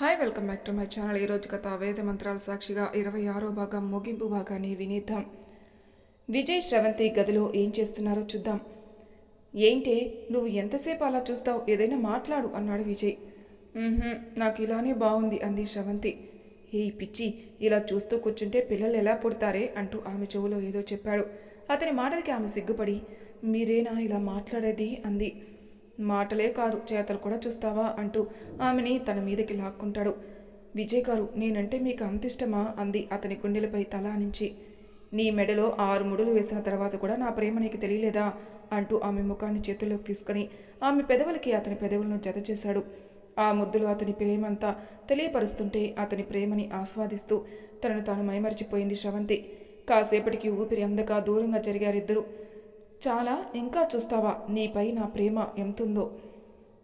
Hi welcome back to my channel ఈరోజు గత వేద మంత్రాల సాక్షిగా ఇరవై ఆరో భాగం ముగింపు భాగాన్ని వినేద్దాం. విజయ్ శ్రవంతి గదిలో ఏం చేస్తున్నారో చూద్దాం. ఏంటే నువ్వు ఎంతసేపు అలా చూస్తావు? ఏదైనా మాట్లాడు అన్నాడు విజయ్. నాకు ఇలానే బాగుంది అంది శ్రవంతి. ఏ పిచ్చి ఇలా చూస్తూ కూర్చుంటే పిల్లలు ఎలా పుడతారే అంటూ ఆమె చెవులో ఏదో చెప్పాడు. అతని మాటలకి ఆమె సిగ్గుపడి మీరేనా ఇలా మాట్లాడేది? అంది. మాటలే కాదు చేతలు కూడా చూస్తావా? అంటూ ఆమెని తన మీదకి లాక్కుంటాడు. విజయ్ గారు నేనంటే మీకు అంత ఇష్టమా? అంది అతని గుండెలపై తల నుంచి నీ మెడలో ఆరు ముడులు వేసిన తర్వాత కూడా నా ప్రేమ నీకు తెలియలేదా? అంటూ ఆమె ముఖాన్ని చేతుల్లోకి తీసుకుని ఆమె పెదవులకి అతని పెదవులను జత చేశాడు. ఆ ముద్దులు అతని ప్రేమంతా తెలియపరుస్తుంటే అతని ప్రేమని ఆస్వాదిస్తూ తనను తాను మైమరిచిపోయింది శ్రవంతి. కాసేపటికి ఊపిరి అందక దూరంగా జరిగారిద్దరు. చాలా ఇంకా చూస్తావా? నీపై నా ప్రేమ ఎంతుందో.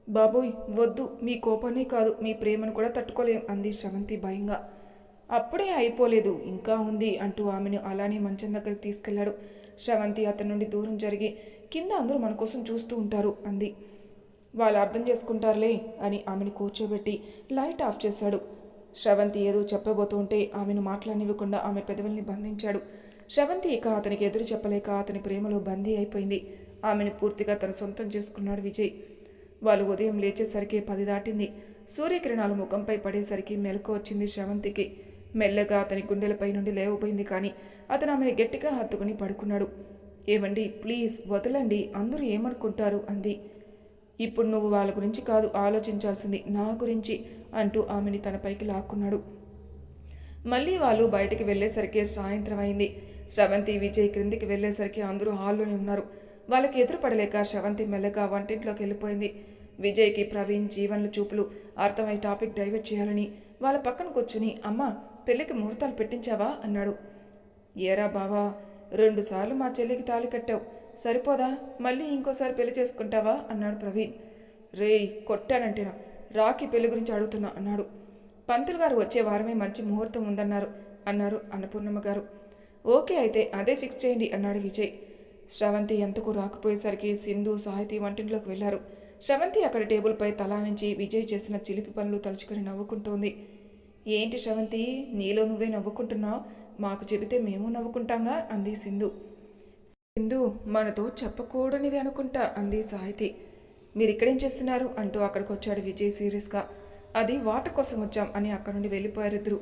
బాబోయ్ వద్దు. మీ కోపాన్ని కాదు. మీ ప్రేమను కూడా తట్టుకోలేం అంది శ్రవంతి భయంగా. అప్పుడే అయిపోలేదు. ఇంకా ఉంది అంటూ ఆమెను అలానే మంచం దగ్గరికి తీసుకెళ్ళాడు శ్రవంతి అతని నుండి దూరం జరిగి కింద అందరూ మన కోసం చూస్తూ ఉంటారు అంది. వాళ్ళు అర్థం చేసుకుంటారులే అని ఆమెను కూర్చోబెట్టి లైట్ ఆఫ్ చేశాడు. శ్రవంతి ఏదో చెప్పబోతుంటే ఆమెను మాట్లాడనివ్వకుండా ఆమె పెదవుల్ని బంధించాడు. శ్రవంతి ఇక అతనికి ఎదురు చెప్పలేక అతని ప్రేమలో బందీ అయిపోయింది. ఆమెను పూర్తిగా తన సొంతం చేసుకున్నాడు విజయ్. వాళ్ళు ఉదయం లేచేసరికి పది దాటింది. సూర్యకిరణాలు ముఖంపై పడేసరికి మెలకు వచ్చింది శ్రవంతికి. మెల్లగా అతని గుండెలపై నుండి లేవబోయింది కానీ అతను ఆమెను గట్టిగా హత్తుకుని పడుకున్నాడు. ఏమండి ప్లీజ్ వదలండి అందరూ ఏమనుకుంటారు? అంది. ఇప్పుడు నువ్వు వాళ్ళ గురించి కాదు ఆలోచించాల్సింది నా గురించి అంటూ ఆమెని తన పైకి లాక్కున్నాడు. మళ్ళీ వాళ్ళు బయటికి వెళ్ళేసరికి సాయంత్రం అయింది. శ్రవంతి విజయ్ క్రిందికి వెళ్ళేసరికి అందరూ హాల్లోనే ఉన్నారు. వాళ్ళకి ఎదురుపడలేక శ్రవంతి మెల్లగా వంటింట్లోకి వెళ్ళిపోయింది. విజయ్కి ప్రవీణ్ జీవన్ల చూపులు అర్థమై టాపిక్ డైవర్ట్ చేయాలని వాళ్ళ పక్కన కూర్చుని అమ్మ పెళ్ళికి ముహూర్తాలు పెట్టించావా? అన్నాడు. ఏరా బావా రెండుసార్లు మా చెల్లికి తాళి కట్టావు. సరిపోదా? మళ్ళీ ఇంకోసారి పెళ్ళి చేసుకుంటావా? అన్నాడు ప్రవీణ్. రేయ్ కొట్టానంటేనా? రాఖీ పెళ్ళి గురించి అడుగుతున్నా అన్నాడు. పంతులు గారు వచ్చే వారమే మంచి ముహూర్తం ఉందన్నారు అన్నారు అన్నపూర్ణమ్మ గారు. ఓకే అయితే అదే ఫిక్స్ చేయండి అన్నాడు విజయ్. శ్రవంతి ఎంతకు రాకపోయేసరికి సింధు సాహితీ వంటింట్లోకి వెళ్ళారు. శ్రవంతి అక్కడ టేబుల్పై తలా నుంచి విజయ్ చేసిన చిలిపి పనులు తలుచుకొని నవ్వుకుంటోంది. ఏంటి శ్రవంతి? నీలో నువ్వే నవ్వుకుంటున్నావు? మాకు చెబితే మేము నవ్వుకుంటాంగా? అంది సింధు. సింధు మనతో చెప్పకూడనిది అనుకుంటా అంది సాహితి. మీరిక్కడేం చేస్తున్నారు? అంటూ అక్కడికి వచ్చాడు విజయ్ సీరియస్గా. అది వాటర్ కోసం వచ్చాం అని అక్కడ నుండి వెళ్ళిపోయారు ఇద్దరు.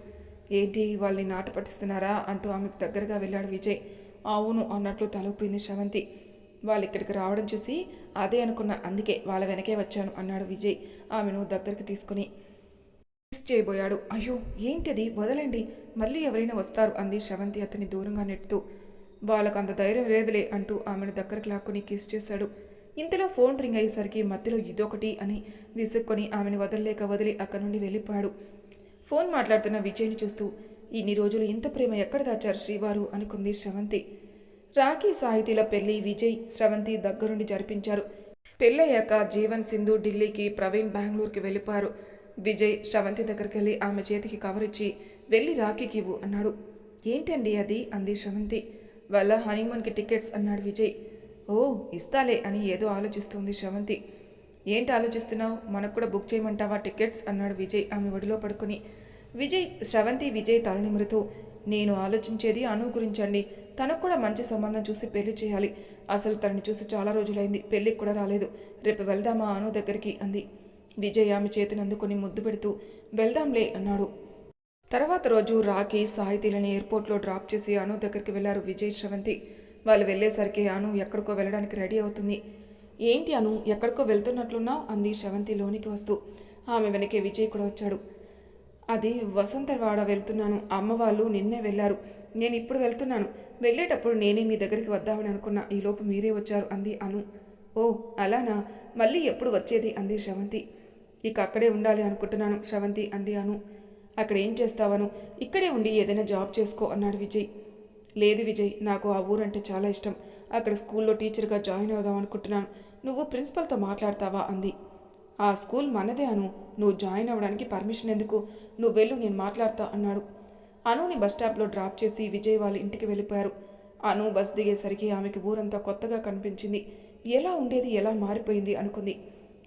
ఏంటి వాళ్ళని నాట పట్టిస్తున్నారా అంటూ ఆమెకు దగ్గరగా వెళ్ళాడు విజయ్. అవును అన్నట్లు తలూపింది శ్రవంతి. వాళ్ళు ఇక్కడికి రావడం చూసి అదే అనుకున్న అందుకే వాళ్ళ వెనకే వచ్చాను అన్నాడు విజయ్ ఆమెను దగ్గరికి తీసుకుని. మిస్ చేయబోయాడు. అయ్యో ఏంటిది? వదలండి. మళ్ళీ ఎవరైనా వస్తారు అంది శ్రవంతి అతని దూరంగా నెట్టుతూ. వాళ్ళకు అంత ధైర్యం లేదులే అంటూ ఆమెను దగ్గరకు లాక్కుని కిస్ చేశాడు. ఇంతలో ఫోన్ రింగ్ అయ్యేసరికి మధ్యలో ఇదొకటి అని విసుక్కొని ఆమెను వదలలేక వదిలి అక్కడి నుండి వెళ్ళిపోయాడు. ఫోన్ మాట్లాడుతున్న విజయ్ని చూస్తూ ఇన్ని రోజులు ఇంత ప్రేమ ఎక్కడ దాచారు శ్రీవారు? అనుకుంది శ్రవంతి. రాఖీ సాహితీల పెళ్ళి విజయ్ శ్రవంతి దగ్గరుండి జరిపించారు. పెళ్ళయ్యాక జీవన్ సింధు ఢిల్లీకి ప్రవీణ్ బెంగళూరుకి వెళ్ళిపోయారు. విజయ్ శ్రవంతి దగ్గరికి వెళ్ళి ఆమె చేతికి కవర్ ఇచ్చి వెళ్ళి రాఖీకి ఇవ్వు అన్నాడు. ఏంటండి అది? అంది శ్రవంతి. వాళ్ళ హనీమూన్కి టికెట్స్ అన్నాడు విజయ్. ఓ ఇస్తాలే అని ఏదో ఆలోచిస్తుంది శ్రవంతి ఏంటి ఆలోచిస్తున్నావు? మనకు కూడా బుక్ చేయమంటావా టికెట్స్ అన్నాడు విజయ్ ఆమె ఒడిలో పడుకుని. విజయ్ శ్రవంతి విజయ్ తల నేను ఆలోచించేది అను గురించండి. తనకు కూడా మంచి సంబంధం చూసి పెళ్ళి చేయాలి. అసలు తనని చూసి చాలా రోజులైంది. పెళ్ళికి కూడా రాలేదు. రేపు వెళ్దామా అను దగ్గరికి అంది. విజయ్ ఆమె చేతిని అందుకొని ముద్దు పెడుతూ వెళ్దాంలే అన్నాడు. తర్వాత రోజు రాకి సాహితీలని ఎయిర్పోర్ట్లో డ్రాప్ చేసి అను దగ్గరికి వెళ్ళారు విజయ్ శ్రవంతి. వాళ్ళు వెళ్ళేసరికి అను ఎక్కడికో వెళ్ళడానికి రెడీ అవుతుంది. ఏంటి అను ఎక్కడికో వెళ్తున్నట్లున్నావు అంది శ్రవంతి లోనికి వస్తూ. ఆమె వెనకే విజయ్ కూడా వచ్చాడు. అది వసంతవాడ వెళ్తున్నాను. అమ్మ వాళ్ళు నిన్నే వెళ్ళారు. నేను ఇప్పుడు వెళ్తున్నాను. వెళ్ళేటప్పుడు నేనే మీ దగ్గరికి వద్దామని అనుకున్నా. ఈలోపు మీరే వచ్చారు అంది అను. ఓ అలానా? మళ్ళీ ఎప్పుడు వచ్చేది? అంది శ్రవంతి. ఇక అక్కడే ఉండాలి అనుకుంటున్నాను శ్రవంతి అంది అను. అక్కడ ఏం చేస్తావను? ఇక్కడే ఉండి ఏదైనా జాబ్ చేసుకో అన్నాడు విజయ్. లేదు విజయ్ నాకు ఆ ఊరంటే చాలా ఇష్టం. అక్కడ స్కూల్లో టీచర్గా జాయిన్ అవుదాం అనుకుంటున్నాను. నువ్వు ప్రిన్సిపల్తో మాట్లాడతావా? అంది. ఆ స్కూల్ మనదే అను. నువ్వు జాయిన్ అవ్వడానికి పర్మిషన్ ఎందుకు? నువ్వు వెళ్ళు నేను మాట్లాడతా అన్నాడు. అనుని బస్ స్టాప్లో డ్రాప్ చేసి విజయ్ వాళ్ళ ఇంటికి వెళ్ళిపోయారు. అను బస్ దిగేసరికి ఆమెకి ఊరంతా కొత్తగా కనిపించింది. ఎలా ఉండేది ఎలా మారిపోయింది అనుకుంది.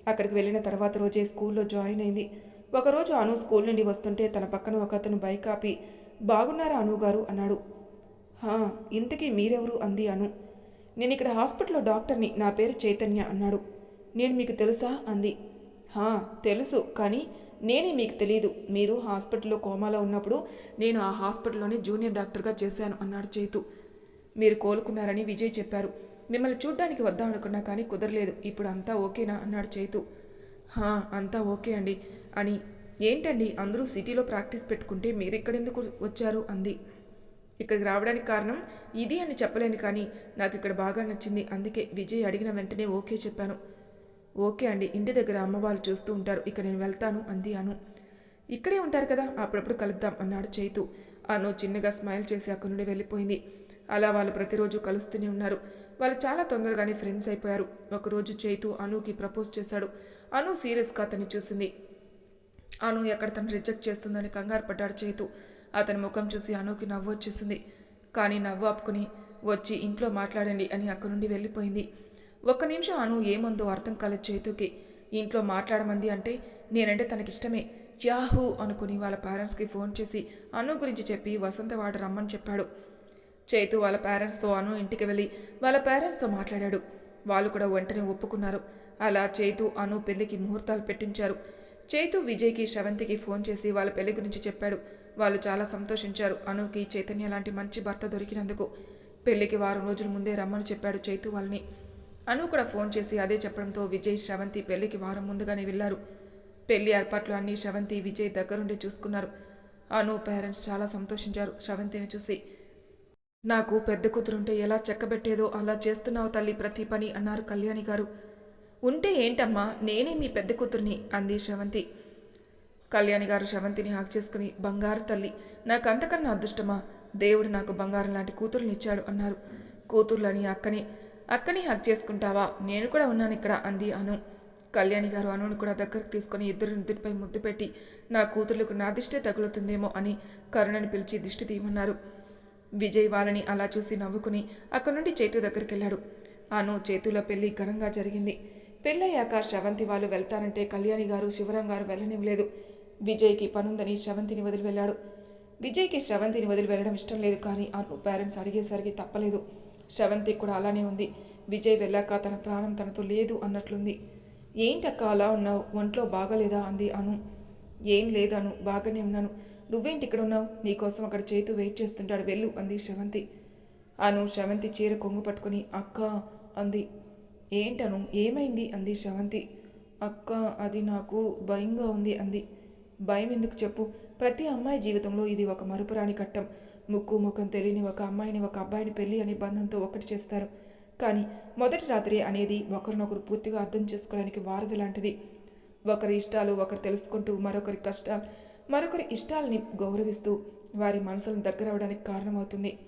అక్కడికి వెళ్ళిన తర్వాత రోజే స్కూల్లో జాయిన్ అయింది. ఒకరోజు అను స్కూల్ నుండి వస్తుంటే తన పక్కన ఒక అతను బైక్ ఆపి బాగున్నారా అను గారు? అన్నాడు. హా ఇంతకీ మీరెవరు? అంది అను. నేను ఇక్కడ హాస్పిటల్లో డాక్టర్ని నా పేరు చైతన్య అన్నాడు. నేను మీకు తెలుసా? అంది. హా తెలుసు కానీ నేనే మీకు తెలియదు మీరు హాస్పిటల్లో కోమాలో ఉన్నప్పుడు నేను ఆ హాస్పిటల్లోనే జూనియర్ డాక్టర్గా చేశాను అన్నాడు చైతు. మీరు కోలుకున్నారని విజయ్ చెప్పారు. మిమ్మల్ని చూడ్డానికి వద్దాం అనుకున్నా కానీ కుదరలేదు. ఇప్పుడు అంతా ఓకేనా? అన్నాడు చైతు. హా అంతా ఓకే అండి. అని. ఏంటండి? అందరూ సిటీలో ప్రాక్టీస్ పెట్టుకుంటే మీరు ఇక్కడెందుకు వచ్చారు? అంది. ఇక్కడికి రావడానికి కారణం ఇది అని చెప్పలేను కానీ నాకు ఇక్కడ బాగా నచ్చింది. అందుకే విజయ్ అడిగిన వెంటనే ఓకే చెప్పాను. ఓకే అండి. ఇంటి దగ్గర అమ్మ వాళ్ళు చూస్తూ ఉంటారు. ఇక నేను వెళ్తాను అంది అను. ఇక్కడే ఉంటారు కదా అప్పుడప్పుడు కలుద్దాం అన్నాడు చైతు. అను చిన్నగా స్మైల్ చేసి అక్కడి నుండి వెళ్ళిపోయింది. అలా వాళ్ళు ప్రతిరోజు కలుస్తూనే ఉన్నారు. వాళ్ళు చాలా తొందరగానే ఫ్రెండ్స్ అయిపోయారు. ఒకరోజు చైతు అనుకి ప్రపోజ్ చేశాడు. అను సీరియస్గా అతన్ని చూసింది. అను ఎక్కడ తను రిజెక్ట్ చేస్తుందని కంగారు పడ్డాడు చేతు. అతని ముఖం చూసి అనుకి నవ్వు వచ్చేసింది. కానీ నవ్వు ఆపుకుని వచ్చి ఇంట్లో మాట్లాడండి అని అక్కడి నుండి వెళ్ళిపోయింది. ఒక్క నిమిషం అను ఏముందో అర్థం కాలేదు చేతుకి. ఇంట్లో మాట్లాడమంది అంటే నేనంటే తనకిష్టమే. యాహూ అనుకుని వాళ్ళ పేరెంట్స్కి ఫోన్ చేసి అను గురించి చెప్పి వసంత వాడు రమ్మని చెప్పాడు. చేతు వాళ్ళ పేరెంట్స్తో అను ఇంటికి వెళ్ళి వాళ్ళ పేరెంట్స్తో మాట్లాడాడు. వాళ్ళు కూడా వెంటనే ఒప్పుకున్నారు. అలా చేతు అను పెళ్ళికి ముహూర్తాలు పెట్టించారు. చైతు విజయ్కి శ్రవంతికి ఫోన్ చేసి వాళ్ళ పెళ్ళి గురించి చెప్పాడు. వాళ్ళు చాలా సంతోషించారు. అనుకి చైతన్య లాంటి మంచి భర్త దొరికినందుకు. పెళ్ళికి వారం రోజుల ముందే రమ్మని చెప్పాడు చైతు వాళ్ళని. అను కూడా ఫోన్ చేసి అదే చెప్పడంతో విజయ్ శ్రవంతి పెళ్ళికి వారం ముందుగానే వెళ్ళారు పెళ్ళి ఏర్పాట్లు అన్ని శ్రవంతి విజయ్ దగ్గరుండి చూసుకున్నారు. అను పేరెంట్స్ చాలా సంతోషించారు శ్రవంతిని చూసి. నాకు పెద్ద కూతురుంటే ఎలా చెక్కబెట్టేదో అలా చేస్తున్నావు తల్లి ప్రతి పని అన్నారు కళ్యాణి గారు. ఉంటే ఏంటమ్మా? నేనే మీ పెద్ద కూతుర్ని అంది శ్రవంతి. కళ్యాణి గారు శ్రవంతిని హాక్ చేసుకుని బంగారు తల్లి నాకు అంతకన్నా అదృష్టమా? దేవుడు నాకు బంగారం లాంటి కూతుర్నిచ్చాడు అన్నారు. కూతుర్లని అక్కని అక్కని హక్ చేసుకుంటావా? నేను కూడా ఉన్నాను ఇక్కడ అంది అను. కళ్యాణి గారు అనును కూడా దగ్గరకు తీసుకుని ఇద్దరు నిద్రపై ముద్దు పెట్టి నా కూతుర్లకు నా దిష్టే తగులుతుందేమో అని కరుణని పిలిచి దిష్టి తీయమన్నారు. విజయ్ వాళ్ళని అలా చూసి నవ్వుకుని అక్కడి నుండి చేతు దగ్గరికి వెళ్ళాడు. అను చేతులో పెళ్ళి ఘనంగా జరిగింది. పెళ్ళయ్యాక శ్రవంతి వాళ్ళు వెళ్తానంటే కళ్యాణి గారు శివరాం గారు వెళ్ళనివ్వలేదు. విజయ్కి పనుందని శ్రవంతిని వదిలి వెళ్ళాడు. విజయ్కి శ్రవంతిని వదిలి వెళ్ళడం ఇష్టం లేదు కానీ అను పేరెంట్స్ అడిగేసరికి తప్పలేదు. శ్రవంతి కూడా అలానే ఉంది. విజయ్ వెళ్ళాక తన ప్రాణం తనతో లేదు అన్నట్లుంది. ఏంటక్క అలా ఉన్నావు? ఒంట్లో బాగలేదా? అంది అను. ఏం లేదను బాగానే ఉన్నాను. నువ్వేంటి ఇక్కడ ఉన్నావు? నీకోసం అక్కడ చేతు వెయిట్ చేస్తుంటాడు. వెళ్ళు అంది శ్రవంతి అను శ్రవంతి చీర కొంగు పట్టుకుని అక్క అంది. ఏంటను? ఏమైంది? అంది శ్రవంతి అక్క అది నాకు భయంగా ఉంది అంది. భయం ఎందుకు చెప్పు. ప్రతి అమ్మాయి జీవితంలో ఇది ఒక మరుపురాని ఘట్టం. ముక్కు ముఖం తెలియని ఒక అమ్మాయిని ఒక అబ్బాయిని పెళ్ళి అనే బంధంతో ఒకటి చేస్తారు. కానీ మొదటి రాత్రి అనేది ఒకరినొకరు పూర్తిగా అర్థం చేసుకోవడానికి వారధ లాంటిది. ఒకరి ఇష్టాలు ఒకరు తెలుసుకుంటూ మరొకరి కష్టాలు మరొకరి ఇష్టాలని గౌరవిస్తూ వారి మనసులను దగ్గర అవడానికి కారణమవుతుంది.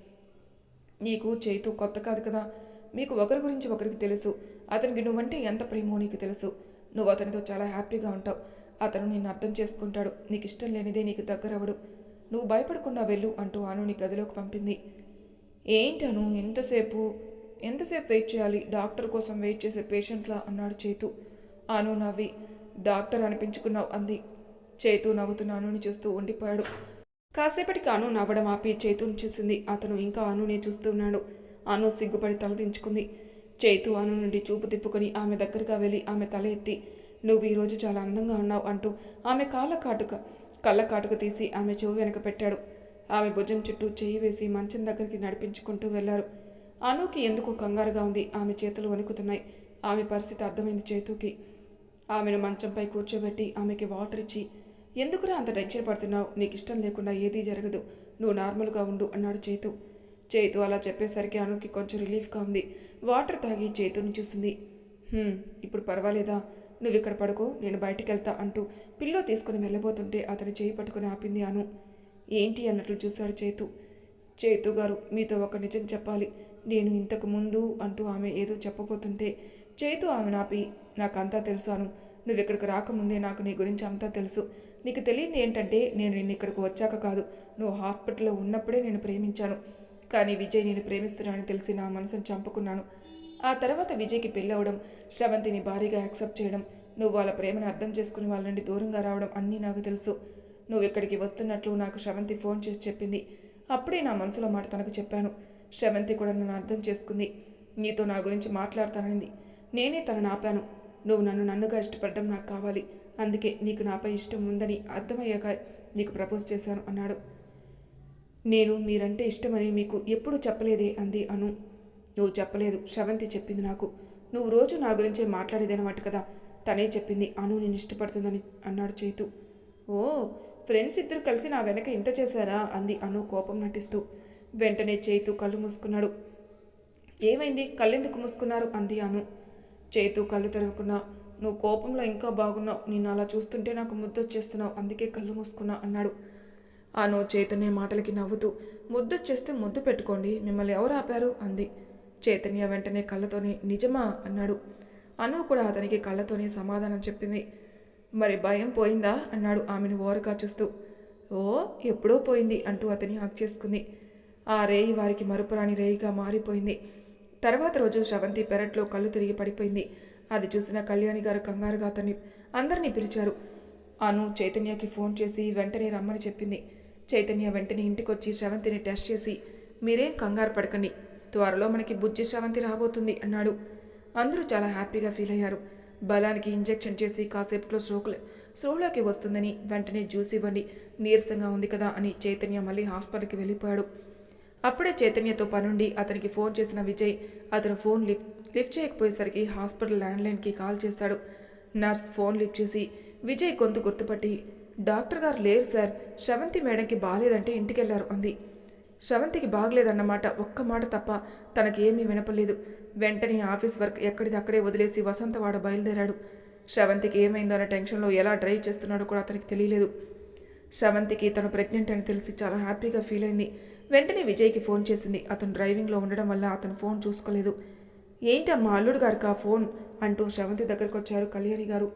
నీకు చేతు కొత్త కాదు కదా? మీకు ఒకరి గురించి ఒకరికి తెలుసు. అతనికి నువ్వంటే ఎంత ప్రేమో నీకు తెలుసు. నువ్వు అతనితో చాలా హ్యాపీగా ఉంటావు. అతను నిన్ను అర్థం చేసుకుంటాడు. నీకు ఇష్టం లేనిదే నీకు దగ్గరవడు నువ్వు భయపడకుండా వెళ్ళు అంటూ అను నీ గదిలోకి పంపింది. ఏంటను ఎంతసేపు? ఎంతసేపు వెయిట్ చేయాలి? డాక్టర్ కోసం వెయిట్ చేసే పేషెంట్లా? అన్నాడు చేతు. అను నవ్వి. డాక్టర్ అనిపించుకున్నావు అంది. చేతు నవ్వుతున్న అనుని చూస్తూ ఉండిపోయాడు. కాసేపటికి అను నవ్వడం ఆపి చేతుని చూసింది. అతను ఇంకా అనునే చూస్తూ ఉన్నాడు. అను సిగ్గుపడి తలదించుకుంది చేతు అను నుండి చూపు తిప్పుకొని ఆమె దగ్గరగా వెళ్ళి ఆమె తల ఎత్తి నువ్వు ఈరోజు చాలా అందంగా ఉన్నావు అంటూ ఆమె కాళ్ళ కాటుక కళ్ళ కాటుక తీసి ఆమె చెవు వెనక పెట్టాడు. ఆమె భుజం చుట్టూ చేయి వేసి మంచం దగ్గరికి నడిపించుకుంటూ వెళ్ళారు. అనుకి ఎందుకో కంగారుగా ఉంది. ఆమె చేతులు వణుకుతున్నాయి. ఆమె పరిస్థితి అర్థమైంది చేతుకి. ఆమెను మంచంపై కూర్చోబెట్టి ఆమెకి వాటర్ ఇచ్చి ఎందుకురా అంత టెన్షన్ పడుతున్నావు? నీకు ఇష్టం లేకుండా ఏదీ జరగదు. నువ్వు నార్మల్గా ఉండు అన్నాడు చేతు. చేతు అలా చెప్పేసరికి అనుకి కొంచెం రిలీఫ్గా ఉంది. వాటర్ తాగి చేతుని చూసింది. ఇప్పుడు పర్వాలేదా? నువ్వు ఇక్కడ పడుకో నేను బయటికి వెళ్తా అంటూ పిల్లో తీసుకుని వెళ్ళబోతుంటే అతని చేయి పట్టుకుని ఆపింది అను. ఏంటి? అన్నట్లు చూశాడు చేతు. చేతు గారు మీతో ఒక నిజం చెప్పాలి. నేను ఇంతకు ముందు అంటూ ఆమె ఏదో చెప్పబోతుంటే చేతు ఆమె నాపి నాకంతా తెలుసాను నువ్వు ఇక్కడికి రాకముందే నాకు నీ గురించి అంతా తెలుసు. నీకు తెలియంది ఏంటంటే నేను నిన్ను ఇక్కడికి వచ్చాక కాదు నువ్వు హాస్పిటల్లో ఉన్నప్పుడే నేను ప్రేమించాను. కానీ విజయ్ నేను ప్రేమిస్తున్నానని తెలిసి నా మనసును చంపుకున్నాను. ఆ తర్వాత విజయ్కి పెళ్ళవడం శ్రవంతిని భారీగా యాక్సెప్ట్ చేయడం నువ్వు వాళ్ళ ప్రేమను అర్థం చేసుకుని వాళ్ళ నుండి దూరంగా రావడం అన్నీ నాకు తెలుసు. నువ్వు ఇక్కడికి వస్తున్నట్లు నాకు శ్రవంతి ఫోన్ చేసి చెప్పింది. అప్పుడే నా మనసులో మాట తనకు చెప్పాను. శ్రవంతి కూడా నన్ను అర్థం చేసుకుంది. నీతో నా గురించి మాట్లాడతాననింది. నేనే తనను ఆపాను. నువ్వు నన్ను నన్నుగా ఇష్టపడడం నాకు కావాలి. అందుకే నీకు నాపై ఇష్టం ఉందని అర్థమయ్యాక నీకు ప్రపోజ్ చేశాను అన్నాడు. నేను మీరంటే ఇష్టమని మీకు ఎప్పుడు చెప్పలేదే అంది అను. నువ్వు చెప్పలేదు శ్రవంతి చెప్పింది నాకు. నువ్వు రోజు నా గురించే మాట్లాడేదనమాట కదా తనే చెప్పింది. అను నేను ఇష్టపడుతుందని అన్నాడు చేతు. ఓ ఫ్రెండ్స్ ఇద్దరు కలిసి నా వెనక ఇంత చేశారా? అంది అను కోపం నటిస్తూ. వెంటనే చేతు కళ్ళు మూసుకున్నాడు. ఏమైంది? కళ్ళెందుకు మూసుకున్నారు? అంది అను. చేతు కళ్ళు తెరవకున్నా నువ్వు కోపంలో ఇంకా బాగున్నావు. నిన్ను అలా చూస్తుంటే నాకు ముద్దొచ్చేస్తున్నావు. అందుకే కళ్ళు మూసుకున్నా అన్నాడు. అను చైతన్య మాటలకి నవ్వుతూ ముద్దు చేస్తే ముద్దు పెట్టుకోండి మిమ్మల్ని ఎవరు ఆపారు? అంది. చైతన్య వెంటనే కళ్ళతోనే నిజమా? అన్నాడు. అను కూడా అతనికి కళ్ళతోనే సమాధానం చెప్పింది. మరి భయం పోయిందా? అన్నాడు ఆమెను ఓరగా చూస్తూ. ఓ ఎప్పుడో పోయింది అంటూ అతని హక్ చేసుకుంది. ఆ రేయి వారికి మరుపురాని రేయిగా మారిపోయింది. తర్వాత రోజు శవంతి పెరట్లో కళ్ళు తిరిగి పడిపోయింది. అది చూసిన కళ్యాణి గారు కంగారుగా అతన్ని అందరినీ పిలిచారు. అను చైతన్యకి ఫోన్ చేసి వెంటనే రమ్మని చెప్పింది. చైతన్య వెంటనే ఇంటికొచ్చి శ్రవంతిని టెస్ట్ చేసి మీరేం కంగారు పడకండి త్వరలో మనకి బుజ్జి శ్రవంతి రాబోతుంది అన్నాడు. అందరూ చాలా హ్యాపీగా ఫీల్ అయ్యారు. బలానికి ఇంజెక్షన్ చేసి కాసేపులో స్ట్రోక్లు స్ట్రోక్లోకి వస్తుందని వెంటనే జ్యూస్ ఇవ్వండి నీరసంగా ఉంది కదా అని చైతన్య మళ్ళీ హాస్పిటల్కి వెళ్ళిపోయాడు. అప్పుడే చైతన్యతో పనుండి అతనికి ఫోన్ చేసిన విజయ్ అతను ఫోన్ లిఫ్ట్ లిఫ్ట్ చేయకపోయేసరికి హాస్పిటల్ ల్యాండ్లైన్కి కాల్ చేశాడు. నర్స్ ఫోన్ లిఫ్ట్ చేసి విజయ్ గొంతు గుర్తుపట్టి డాక్టర్ గారు లేరు సార్. శ్రవంతి మేడంకి బాగాలేదంటే ఇంటికెళ్ళారు అంది. శ్రవంతికి బాగలేదన్నమాట. ఒక్క మాట తప్ప తనకేమీ వినపలేదు వెంటనే ఆఫీస్ వర్క్ ఎక్కడిది అక్కడే వదిలేసి వసంతవాడ బయలుదేరాడు. శ్రవంతికి ఏమైందో అన్న టెన్షన్లో ఎలా డ్రైవ్ చేస్తున్నాడో కూడా అతనికి తెలియలేదు. శ్రవంతికి తను ప్రెగ్నెంట్ అని తెలిసి చాలా హ్యాపీగా ఫీల్ అయింది. వెంటనే విజయ్కి ఫోన్ చేసింది. అతను డ్రైవింగ్లో ఉండడం వల్ల అతను ఫోన్ చూసుకోలేదు. ఏంటమ్మా అల్లుడు గారికి ఆ ఫోన్? అంటూ శ్రవంతి దగ్గరకు వచ్చారు కళ్యాణి గారు.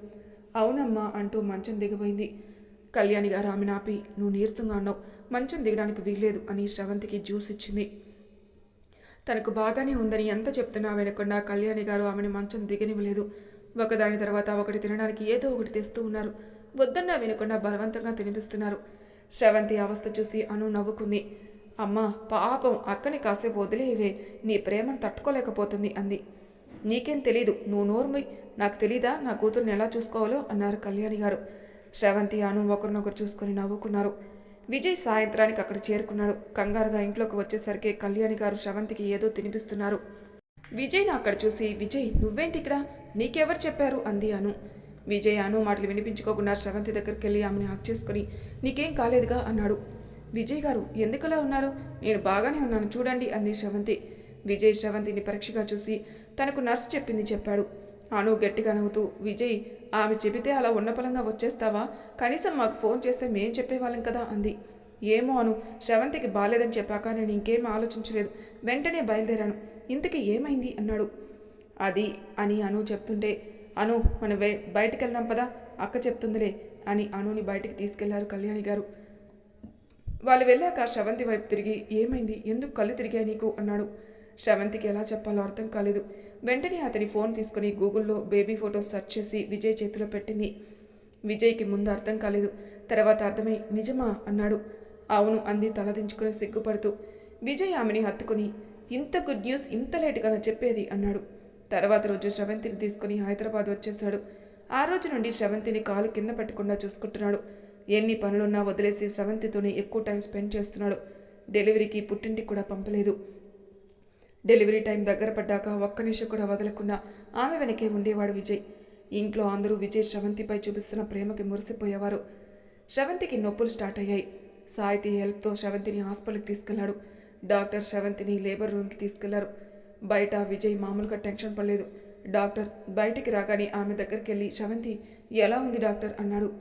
అవునమ్మా అంటూ మంచం దిగబోయింది కళ్యాణి గారు ఆమెను ఆపి నువ్వు నీరసంగా ఉన్నావు. మంచం దిగడానికి వీల్లేదు అని శ్రవంతికి జ్యూస్ ఇచ్చింది. తనకు బాగానే ఉందని ఎంత చెప్తున్నా వినకుండా కళ్యాణి గారు ఆమెను మంచం దిగనివ్వలేదు. ఒకదాని తర్వాత ఒకటి తినడానికి ఏదో ఒకటి తెస్తూ ఉన్నారు. వద్దన్నా వినకుండా బలవంతంగా తినిపిస్తున్నారు. శ్రవంతి అవస్థ చూసి అను నవ్వుకుంది. అమ్మా పాపం. అక్కని కాసేపు వదిలేవే. నీ ప్రేమను తట్టుకోలేకపోతుంది అంది. నీకేం తెలీదు. నువ్వు నోర్మి. నాకు తెలీదా? నా కూతుర్ని ఎలా చూసుకోవాలో? అన్నారు కళ్యాణి గారు. శ్రవంతి అను ఒకరినొకరు చూసుకొని నవ్వుకున్నారు. విజయ్ సాయంత్రానికి అక్కడ చేరుకున్నాడు. కంగారుగా ఇంట్లోకి వచ్చేసరికి కళ్యాణి గారు శ్రవంతికి ఏదో తినిపిస్తున్నారు. విజయ్ను అక్కడ చూసి విజయ్ నువ్వేంటి ఇక్కడ? నీకెవరు చెప్పారు? అంది అను. విజయ్ అను మాటలు వినిపించుకోకుండా శ్రవంతి దగ్గరికి వెళ్ళి ఆమెను హక్ చేసుకుని నీకేం కాలేదుగా? అన్నాడు. విజయ్ గారు ఎందుకలా ఉన్నారు? నేను బాగానే ఉన్నాను చూడండి అంది శ్రవంతి. విజయ్ శ్రవంతిని పరీక్షగా చూసి తనకు నర్సు చెప్పింది చెప్పాడు. అను గట్టిగా నవ్వుతూ విజయ్ ఆమె చెబితే అలా ఉన్నపలంగా వచ్చేస్తావా? కనీసం మాకు ఫోన్ చేస్తే మేం చెప్పేవాళ్ళం కదా అంది. ఏమో అను శ్రవంతికి బాలేదని చెప్పాక నేను ఇంకేం ఆలోచించలేదు. వెంటనే బయలుదేరాను. ఇంతకీ ఏమైంది? అన్నాడు. అది అని అను చెప్తుంటే అను మనం బయ బయటికి వెళ్దాం పదా అక్క చెప్తుందిలే అని అనుని బయటికి తీసుకెళ్ళారు కళ్యాణి గారు. వాళ్ళు వెళ్ళాక శ్రవంతి వైపు తిరిగి ఏమైంది? ఎందుకు కళ్ళు తిరిగాయి నీకు? అన్నాడు. శ్రవంతికి ఎలా చెప్పాలో అర్థం కాలేదు. వెంటనే అతని ఫోన్ తీసుకుని గూగుల్లో బేబీ ఫోటో సెర్చ్ చేసి విజయ్ చేతిలో పెట్టింది. విజయ్కి ముందు అర్థం కాలేదు. తర్వాత అర్థమై నిజమా? అన్నాడు. అవును అంది తలదించుకుని సిగ్గుపడుతూ. విజయ్ ఆమెని హత్తుకుని ఇంత గుడ్ న్యూస్ ఇంత లేటుగా చెప్పేది అన్నాడు. తర్వాత రోజు శ్రవంతిని తీసుకుని హైదరాబాద్ వచ్చేశాడు. ఆ రోజు నుండి శ్రవంతిని కాలు కింద పెట్టకుండా చూసుకుంటున్నాడు. ఎన్ని పనులున్నా వదిలేసి శ్రవంతితోనే ఎక్కువ టైం స్పెండ్ చేస్తున్నాడు. డెలివరీకి పుట్టింటికి కూడా పంపలేదు. డెలివరీ టైం దగ్గర పడ్డాక ఒక్క నిమిషం కూడా వదలకుండా ఆమె వెనకే ఉండేవాడు విజయ్. ఇంట్లో అందరూ విజయ్ శ్రవంతిపై చూపిస్తున్న ప్రేమకి మురిసిపోయేవారు. శ్రవంతికి నొప్పులు స్టార్ట్ అయ్యాయి. సాయితీ హెల్ప్తో శ్రవంతిని హాస్పిటల్కి తీసుకెళ్ళాడు. డాక్టర్ శ్రవంతిని లేబర్ రూమ్కి తీసుకెళ్ళారు. బయట విజయ్ మామూలుగా టెన్షన్ పడలేదు. డాక్టర్ బయటికి రాగానే ఆమె దగ్గరికి వెళ్ళి శ్రవంతి ఎలా ఉంది డాక్టర్? అన్నాడు.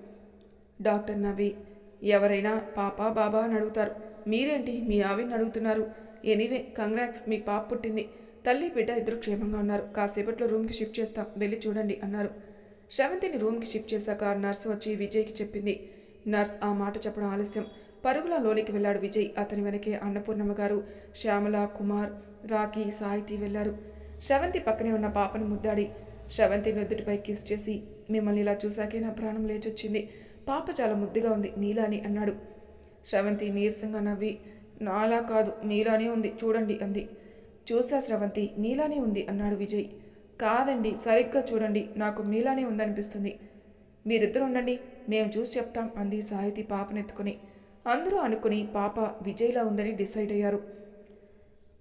డాక్టర్ నవ్వి ఎవరైనా పాప బాబా? అని అడుగుతారు. మీరేంటి? మీ ఆవిని అడుగుతున్నారు. ఎనీవే కంగ్రాట్స్ మీ పాప పుట్టింది. తల్లి బిడ్డ ఇద్దరు క్షేమంగా ఉన్నారు. కాసేపట్లో రూమ్కి షిఫ్ట్ చేస్తాం. వెళ్ళి చూడండి అన్నారు. శ్రవంతిని రూమ్కి షిఫ్ట్ చేశాక నర్స్ వచ్చి విజయ్కి చెప్పింది. నర్స్ ఆ మాట చెప్పడం ఆలస్యం. పరుగుల లోనికి వెళ్ళాడు విజయ్. అతని వెనకే అన్నపూర్ణమ్మ గారు శ్యామల కుమార్ రాఖీ సాహితీ వెళ్ళారు. శ్రవంతి పక్కనే ఉన్న పాపను ముద్దాడి శ్రవంతి నుదుటిపై కిస్ చేసి మిమ్మల్ని ఇలా చూశాకే నా ప్రాణం లేచొచ్చింది. పాప చాలా ముద్దుగా ఉంది నీలా అని అన్నాడు. శ్రవంతి నీరసంగా నవ్వి నాలా కాదు నీలానే ఉంది చూడండి అంది. చూసా స్రవంతి నీలానే ఉంది అన్నాడు విజయ్. కాదండి సరిగ్గా చూడండి నాకు మీలానే ఉందనిపిస్తుంది. మీరిద్దరు ఉండండి మేము చూసి చెప్తాం అంది సాహితి పాపనెత్తుకుని. అందరూ అనుకుని పాప విజయ్లా ఉందని డిసైడ్ అయ్యారు.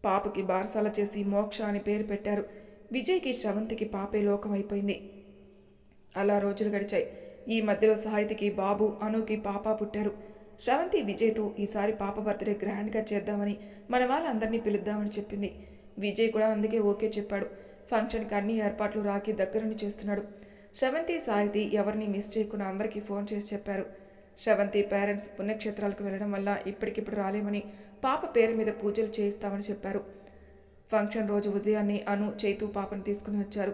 పాపకి బారసాల చేసి మోక్ష అని పేరు పెట్టారు. విజయ్కి శ్రవంతికి పాపే లోకం అయిపోయింది. అలా రోజులు గడిచాయి. ఈ మధ్యలో సాహితికి బాబు అనుకి పాప పుట్టారు. శ్రవంతి విజయ్తో ఈసారి పాప బర్త్డే గ్రాండ్గా చేద్దామని మన వాళ్ళందరినీ పిలుద్దామని చెప్పింది. విజయ్ కూడా అందుకే ఓకే చెప్పాడు. ఫంక్షన్కి అన్ని ఏర్పాట్లు రాకి దగ్గరుండి చేస్తున్నాడు. శ్రవంతి సాహితి ఎవరిని మిస్ చేయకుండా అందరికీ ఫోన్ చేసి చెప్పారు. శ్రవంతి పేరెంట్స్ పుణ్యక్షేత్రాలకు వెళ్ళడం వల్ల ఇప్పటికిప్పుడు రాలేమని పాప పేరు మీద పూజలు చేయిస్తామని చెప్పారు. ఫంక్షన్ రోజు ఉదయాన్నే అను చైతు పాపని తీసుకుని వచ్చారు.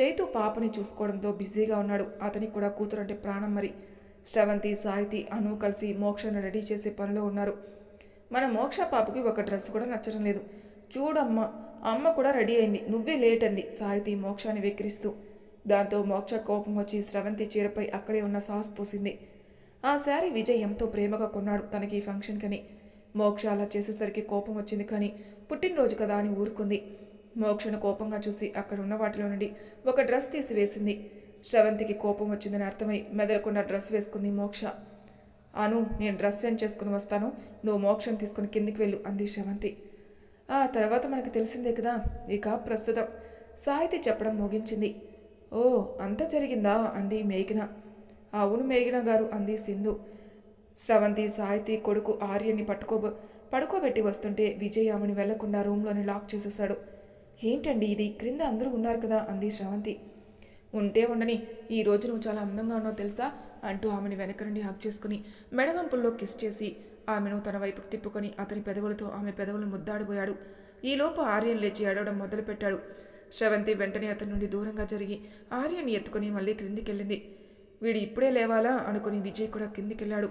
చైతు పాపని చూసుకోవడంతో బిజీగా ఉన్నాడు. అతనికి కూడా కూతురంటే ప్రాణం మరి. శ్రవంతి సాహితి అను కలిసి మోక్షను రెడీ చేసే పనిలో ఉన్నారు. మన మోక్ష పాపకి ఒక డ్రెస్ కూడా నచ్చడం లేదు. చూడమ్మ అమ్మ కూడా రెడీ అయింది. నువ్వే లేట్ అంది సాహితి మోక్షాన్ని వెక్కిరిస్తూ. దాంతో మోక్ష కోపం వచ్చి స్రవంతి చీరపై అక్కడే ఉన్న సాస్ పోసింది. ఆ శారీ విజయ్ ఎంతో ప్రేమగా కొన్నాడు తనకి ఈ ఫంక్షన్కని. మోక్ష అలా చేసేసరికి కోపం వచ్చింది కానీ పుట్టినరోజు కదా అని ఊరుకుంది. మోక్షను కోపంగా చూసి అక్కడ ఉన్న వాటిలో నుండి ఒక డ్రెస్ తీసి వేసింది శ్రవంతికి కోపం వచ్చిందని అర్థమై మెదలకుండా డ్రెస్ వేసుకుంది మోక్ష. అను నేను డ్రెస్ చేంజ్ చేసుకుని వస్తాను. నువ్వు మోక్షం తీసుకుని కిందికి వెళ్ళు అంది శ్రవంతి ఆ తర్వాత మనకు తెలిసిందే కదా ఇక ప్రస్తుతం. సాహితి చెప్పడం ముగించింది. ఓ అంత జరిగిందా? అంది మేఘన. అవును మేఘన గారు అంది సింధు. స్రవంతి సాహితి కొడుకు ఆర్యని పట్టుకో పడుకోబెట్టి వస్తుంటే విజయ్ ఆమెను వెళ్ళకుండా రూమ్లోని లాక్ చేసేశాడు. ఏంటండి ఇది? క్రింద అందరూ ఉన్నారు కదా అంది శ్రవంతి. ఉంటే ఉండని ఈ రోజు నువ్వు చాలా అందంగా ఉన్నావు తెలుసా? అంటూ ఆమెను వెనక నుండి హక్ చేసుకుని మెడవంపుల్లో కిస్ చేసి ఆమెను తన వైపుకు తిప్పుకొని అతని పెదవులతో ఆమె పెదవులు ముద్దాడిపోయాడు ఈలోపు ఆర్యన్ లేచి ఏడవడం మొదలుపెట్టాడు. శ్రవంతి వెంటనే అతని నుండి దూరంగా జరిగి ఆర్యని ఎత్తుకుని మళ్ళీ క్రిందికెళ్ళింది. వీడు ఇప్పుడే లేవాలా? అనుకుని విజయ్ కూడా కిందికెళ్ళాడు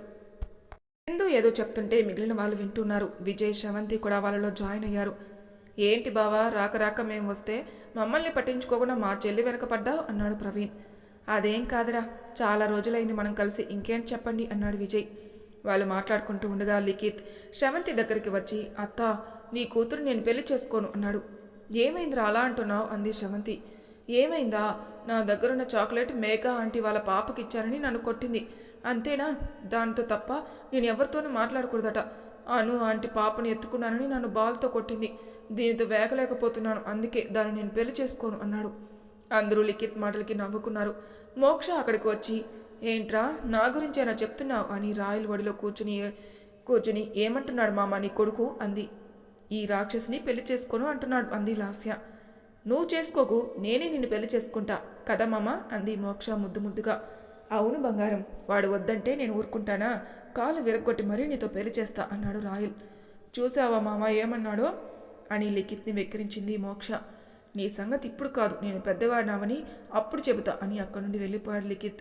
ఎందు ఏదో చెప్తుంటే మిగిలిన వాళ్ళు వింటున్నారు. విజయ్ శ్రవంతి కూడా వాళ్ళలో జాయిన్ అయ్యారు. ఏంటి బావా రాక రాక మేము వస్తే మమ్మల్ని పట్టించుకోకుండా మా చెల్లి వెనకపడ్డావు? అన్నాడు ప్రవీణ్. అదేం కాదురా చాలా రోజులైంది మనం కలిసి ఇంకేంటి చెప్పండి? అన్నాడు విజయ్. వాళ్ళు మాట్లాడుకుంటూ ఉండగా లిఖిత్ శ్రవంతి దగ్గరికి వచ్చి అత్త నీ కూతురు నేను పెళ్ళి చేసుకోను అన్నాడు. ఏమైందిరా అలా అంటున్నావు? అంది శ్రవంతి. ఏమైందా? నా దగ్గరున్న చాక్లెట్ మేఘా ఆంటీ వాళ్ళ పాపకి ఇచ్చారని నన్ను కొట్టింది. అంతేనా? దాంతో తప్ప నేను ఎవరితోనూ మాట్లాడకూడదట. అను ఆంటీ పాపని ఎత్తుకున్నానని నన్ను బాల్తో కొట్టింది. దీనితో వేగలేకపోతున్నాను. అందుకే దాన్ని నేను పెళ్ళి చేసుకోను అన్నాడు. అందరూ లిఖిత్ మాటలకి నవ్వుకున్నారు. మోక్ష అక్కడికి వచ్చి ఏంట్రా నా గురించి అయినా చెప్తున్నావు? అని రాయల ఒడిలో కూర్చుని కూర్చుని ఏమంటున్నాడు మామ నీ కొడుకు? అంది. ఈ రాక్షసిని పెళ్ళి చేసుకోను అంటున్నాడు అంది లాస్య. నువ్వు చేసుకోకు నేనే నిన్ను పెళ్ళి చేసుకుంటా. కదా మామ? అంది మోక్ష ముద్దు ముద్దుగా. అవును బంగారం. వాడు వద్దంటే నేను ఊరుకుంటానా? కాలు విరగొట్టి మరీ నీతో పెళ్ళి చేస్తా అన్నాడు రాయల్ చూసావా మామ ఏమన్నాడో? అని లిఖిత్ని వెక్కిరించింది మోక్ష. నీ సంగతి ఇప్పుడు కాదు నేను పెద్దవాడినావని అప్పుడు చెబుతా అని అక్కడి నుండి వెళ్ళిపోయాడు లిఖిత్.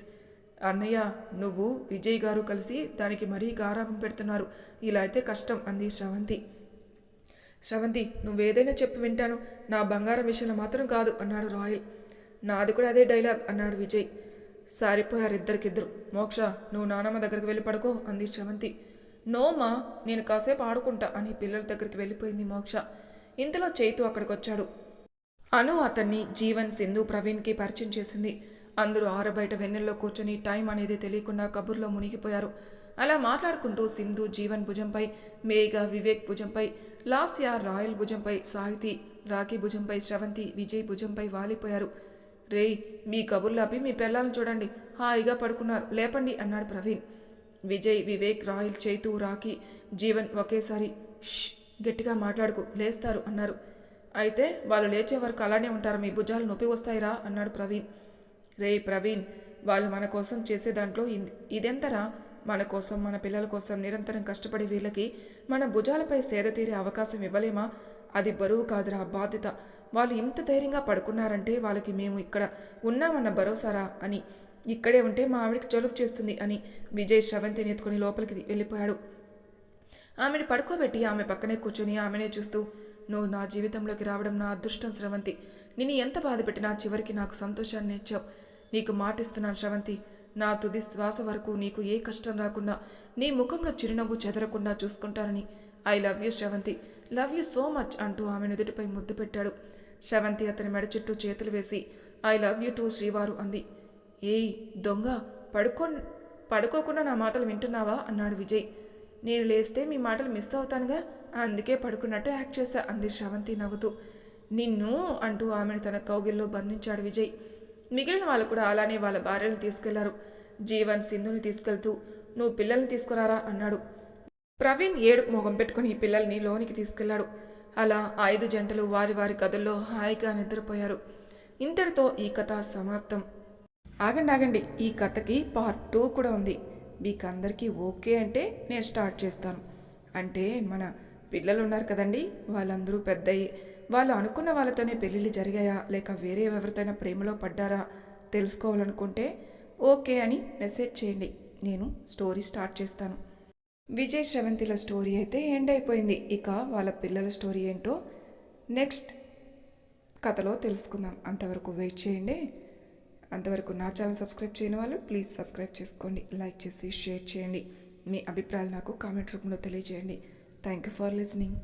అన్నయ్య నువ్వు విజయ్ గారు కలిసి దానికి మరీ గారాపం పెడుతున్నారు. ఇలా అయితే కష్టం అంది శ్రవంతి. శ్రవంతి నువ్వేదైనా చెప్పు వింటాను. నా బంగారం విషయంలో మాత్రం కాదు అన్నాడు రాయల్ నాది కూడా అదే డైలాగ్ అన్నాడు విజయ్. సారిపోయారు ఇద్దరికిద్దరు. మోక్ష నువ్వు నానమ్మ దగ్గరికి వెళ్ళి పడుకో అంది శ్రవంతి. నోమా నేను కాసేపు ఆడుకుంటా అని పిల్లల దగ్గరికి వెళ్ళిపోయింది మోక్ష. ఇంతలో చైతు అక్కడికి వచ్చాడు అను అతన్ని జీవన్ సింధు ప్రవీణ్కి పరిచయం చేసింది. అందరూ ఆరబయట వెన్నెల్లో కూర్చొని టైం అనేది తెలియకుండా కబుర్లో మునిగిపోయారు. అలా మాట్లాడుకుంటూ సింధు జీవన్ భుజంపై మేఘ వివేక్ భుజంపై లాస్య రాయల్ భుజంపై సాహితీ రాఖీ భుజంపై శ్రవంతి విజయ్ భుజంపై వాలిపోయారు. రేయ్ మీ కబుర్లాపి మీ పిల్లల్ని చూడండి. హాయిగా పడుకున్నారు. లేపండి అన్నాడు ప్రవీణ్. విజయ్ వివేక్ రాయల్ చైతు రాకి జీవన్ ఒకేసారి ష్ గట్టిగా మాట్లాడుకు లేస్తారు అన్నారు. అయితే వాళ్ళు లేచే వరకు అలానే ఉంటారు. మీ భుజాలు నొప్పి వస్తాయిరా అన్నాడు ప్రవీణ్. రే ప్రవీణ్ వాళ్ళు మన కోసం చేసే దాంట్లో ఇదెంతరా? మన కోసం మన పిల్లల కోసం నిరంతరం కష్టపడి వీళ్ళకి మన భుజాలపై సేద తీరే అవకాశం ఇవ్వలేమా? అది బరువు కాదురా బాధ్యత. వాళ్ళు ఇంత ధైర్యంగా పడుకున్నారంటే వాళ్ళకి మేము ఇక్కడ ఉన్నామన్న భరోసారా అని. ఇక్కడే ఉంటే మా ఆవిడకి జలుబు చేస్తుంది అని విజయ్ శ్రవంతిని ఎత్తుకుని లోపలికి వెళ్ళిపోయాడు. ఆమెను పడుకోబెట్టి ఆమె పక్కనే కూర్చొని ఆమెనే చూస్తూ నువ్వు నా జీవితంలోకి రావడం నా అదృష్టం శ్రవంతి. నిన్ను ఎంత బాధ పెట్టినా చివరికి నాకు సంతోషాన్ని ఇచ్చావు. నీకు మాటిస్తున్నాను శ్రవంతి. నా తుది శ్వాస వరకు నీకు ఏ కష్టం రాకుండా నీ ముఖంలో చిరునవ్వు చెదరకుండా చూసుకుంటానని I love you Sravanthi love you so much అంటూ ఆమె నుదుటిపై ముద్దు పెట్టాడు. శ్రవంతి అతని మెడ చుట్టూ చేతులు వేసి ఐ లవ్ యూ టూ శ్రీవారు అంది. ఏయ్ దొంగ పడుకో పడుకోకుండా నా మాటలు వింటున్నావా? అన్నాడు విజయ్. నేను లేస్తే మీ మాటలు మిస్ అవుతానుగా? అందుకే పడుకున్నట్టు యాక్ట్ చేశా అంది శ్రవంతి నవ్వుతూ. నిన్ను అంటూ ఆమెను తన కౌగిల్లో బంధించాడు విజయ్. మిగిలిన వాళ్ళు కూడా అలానే వాళ్ళ భార్యను తీసుకెళ్ళారు. జీవన్ సింధుని తీసుకెళ్తూ నువ్వు పిల్లల్ని తీసుకురారా? అన్నాడు. ప్రవీణ్ ఏడు మొగం పెట్టుకుని పిల్లల్ని లోనికి తీసుకెళ్ళాడు. అలా ఐదు జంటలు వారి వారి కథల్లో హాయిగా నిద్రపోయారు. ఇంతటితో ఈ కథ సమాప్తం. ఆగండి ఆగండి. ఈ కథకి పార్ట్ టూ కూడా ఉంది. మీకు అందరికీ ఓకే అంటే నేను స్టార్ట్ చేస్తాను. అంటే మన పిల్లలు ఉన్నారు కదండి వాళ్ళందరూ పెద్దయి. వాళ్ళు అనుకున్న వాళ్ళతోనే పెళ్ళిళ్ళు జరిగాయా? లేక వేరే ఎవరితోనైనా ప్రేమలో పడ్డారా? తెలుసుకోవాలనుకుంటే ఓకే అని మెసేజ్ చేయండి. నేను స్టోరీ స్టార్ట్ చేస్తాను. విజయ్ శ్రవంతిల స్టోరీ అయితే ఎండ్ అయిపోయింది. ఇక వాళ్ళ పిల్లల స్టోరీ ఏంటో నెక్స్ట్ కథలో తెలుసుకుందాం. అంతవరకు వెయిట్ చేయండి. అంతవరకు నా ఛానల్ సబ్స్క్రైబ్ చేయని వాళ్ళు ప్లీజ్ సబ్స్క్రైబ్ చేసుకోండి. లైక్ చేసి షేర్ చేయండి. మీ అభిప్రాయాలు నాకు కామెంట్ రూపంలో తెలియజేయండి. Thank you for listening.